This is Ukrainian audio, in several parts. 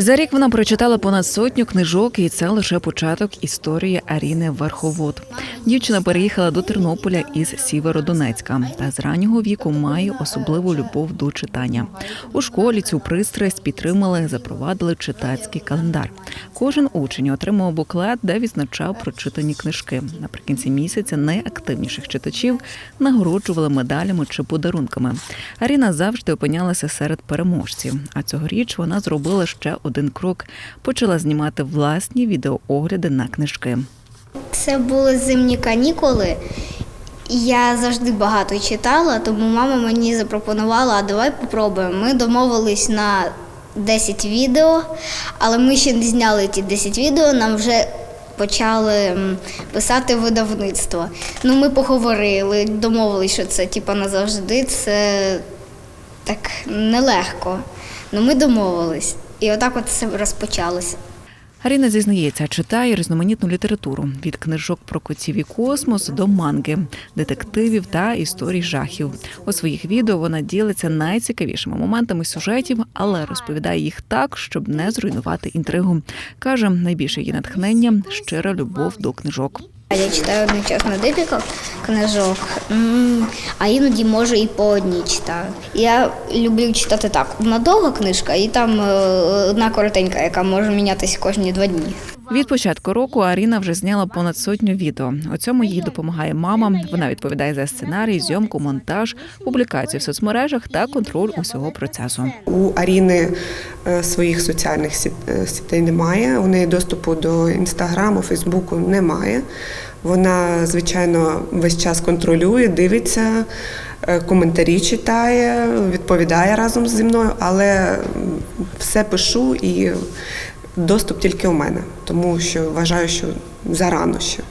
За рік вона прочитала понад сотню книжок, і це лише початок історії Аріни Верховод. Дівчина переїхала до Тернополя із Сіверодонецька та з раннього віку має особливу любов до читання. У школі цю пристрасть підтримали, запровадили читацький календар. Кожен учень отримав буклет, де відзначав прочитані книжки. Наприкінці місяця найактивніших читачів нагороджували медалями чи подарунками. Аріна завжди опинялася серед переможців. А цьогоріч вона зробила ще один крок. Почала знімати власні відеоогляди на книжки. Це були зимні канікули. Я завжди багато читала, тому мама мені запропонувала, а давай попробуємо. Ми домовились на 10 відео, але ми ще не зняли ті 10 відео, нам вже почали писати видавництво. Ну, ми поговорили, домовились, що це типа назавжди, це так нелегко. Ну ми домовились. І отак от це розпочалося. Аріна зізнається, читає різноманітну літературу від книжок про котів і космос до манги, детективів та історій жахів. У своїх відео вона ділиться найцікавішими моментами сюжетів, але розповідає їх так, щоб не зруйнувати інтригу. каже, найбільше її натхнення щира любов до книжок. Я читаю одночасно декілька книжок, а іноді можу і по одній читаю. Я люблю читати так. Одна довга книжка і там е, одна коротенька, яка може мінятися кожні два дні. Від початку року Аріна вже зняла понад сотню відео. У цьому їй допомагає мама. Вона відповідає за сценарій, зйомку, монтаж, публікацію в соцмережах та контроль усього процесу. У Аріни е, своїх соціальних е, сітей немає. У неї доступу до інстаграму, Фейсбуку немає. Вона, звичайно, весь час контролює, дивиться, е, коментарі читає, відповідає разом зі мною, але все пишу і доступ тільки у мене, тому що вважаю, що зарано ще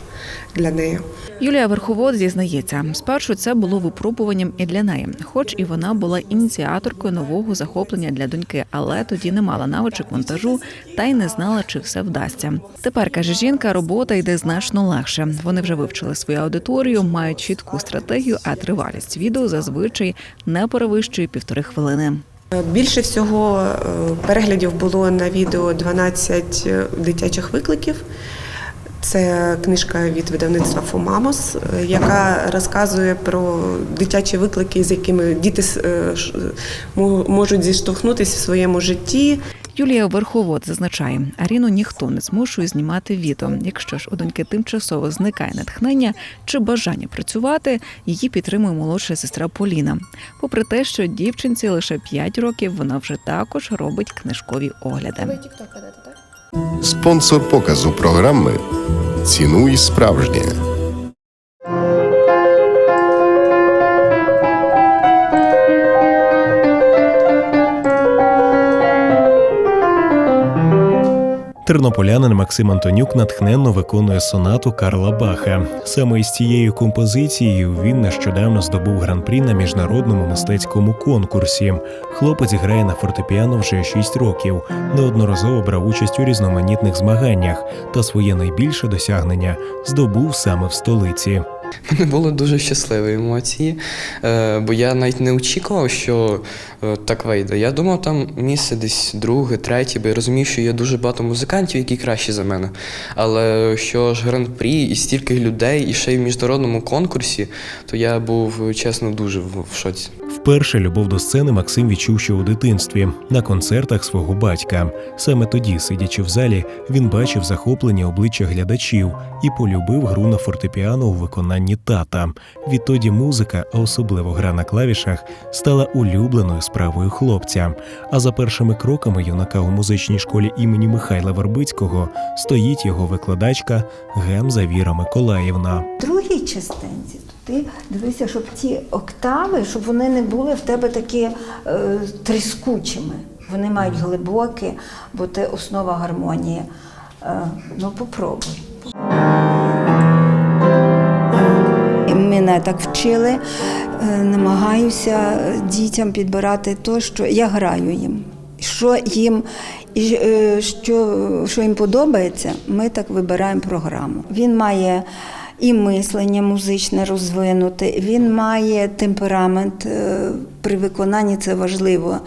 для неї. Юлія Верховод зізнається, спершу це було випробуванням і для неї, хоч і вона була ініціаторкою нового захоплення для доньки, але тоді не мала навичок монтажу та й не знала, чи все вдасться. Тепер каже жінка, робота йде значно легше. Вони вже вивчили свою аудиторію, мають чітку стратегію, а тривалість відео зазвичай не перевищує півтори хвилини. Більше всього е, переглядів було на відео 12 дитячих викликів. Це книжка від видавництва Фомамос, е, яка розказує про дитячі виклики, з якими діти е, можуть зіштовхнутися в своєму житті. Юлія Верховод зазначає, Аріну ніхто не змушує знімати відео. Якщо ж у доньки тимчасово зникає натхнення чи бажання працювати, її підтримує молодша сестра Поліна. Попри те, що дівчинці лише 5 років, вона вже також робить книжкові огляди. Спонсор показу програми Цінуй справжнє. Тернополянин Максим Антонюк натхненно виконує сонату Карла Баха. Саме із цією композицією він нещодавно здобув гран-прі на міжнародному мистецькому конкурсі. Хлопець грає на фортепіано вже 6 років, неодноразово брав участь у різноманітних змаганнях та своє найбільше досягнення здобув саме в столиці. Мене були дуже щасливі емоції, е, бо я навіть не очікував, що е, так вийде. Я думав, там місце десь друге, третє, бо я розумів, що є дуже багато музикантів, які кращі за мене. Але що ж гран-прі і стільки людей, і ще й в міжнародному конкурсі, то я був чесно дуже в шоці. Вперше любов до сцени Максим відчув ще у дитинстві на концертах свого батька. Саме тоді, сидячи в залі, він бачив захоплені обличчя глядачів і полюбив гру на фортепіано у виконанні тата. Відтоді музика, а особливо гра на клавішах, стала улюбленою справою хлопця. А за першими кроками юнака у музичній школі імені Михайла Вербицького стоїть його викладачка Гемза Віра Миколаївна. Другій частинці ти дивися, щоб ті октави, щоб вони не були в тебе такі е, тріскучими. Вони мають глибокі, бо це основа гармонії. Е, ну, попробуй. Мене так вчили, е, намагаюся дітям підбирати те, що я граю їм. Що їм, і, е, що, що їм подобається, ми так вибираємо програму. Він має і мислення музичне розвинуте. Він має темперамент е, при виконанні це важливо.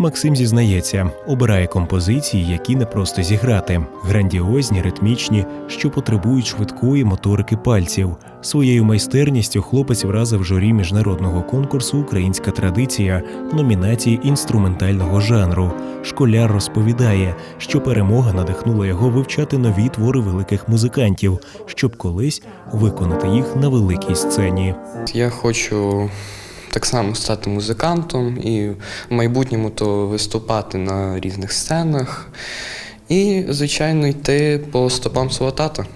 Максим зізнається, обирає композиції, які не просто зіграти, грандіозні, ритмічні, що потребують швидкої моторики пальців. Своєю майстерністю хлопець вразив журі міжнародного конкурсу Українська традиція номінації інструментального жанру. Школяр розповідає, що перемога надихнула його вивчати нові твори великих музикантів, щоб колись виконати їх на великій сцені. Я хочу так само стати музикантом і в майбутньому то виступати на різних сценах і, звичайно, йти по стопам свого тата.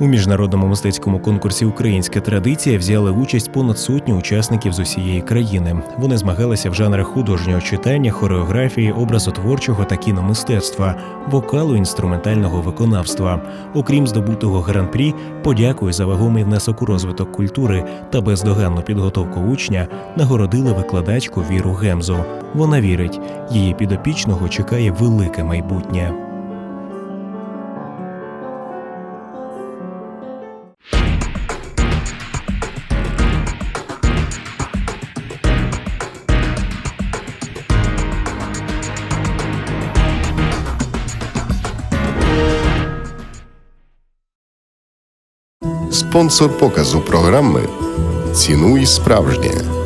У міжнародному мистецькому конкурсі Українська традиція взяли участь понад сотню учасників з усієї країни. Вони змагалися в жанрах художнього читання, хореографії, образотворчого та кіномистецтва, вокалу, інструментального виконавства. Окрім здобутого гран-прі, подякою за вагомий внесок у розвиток культури та бездоганну підготовку учня нагородили викладачку Віру Гемзу. Вона вірить, її підопічного чекає велике майбутнє. Спонсор показу програми Цінуй справжнє.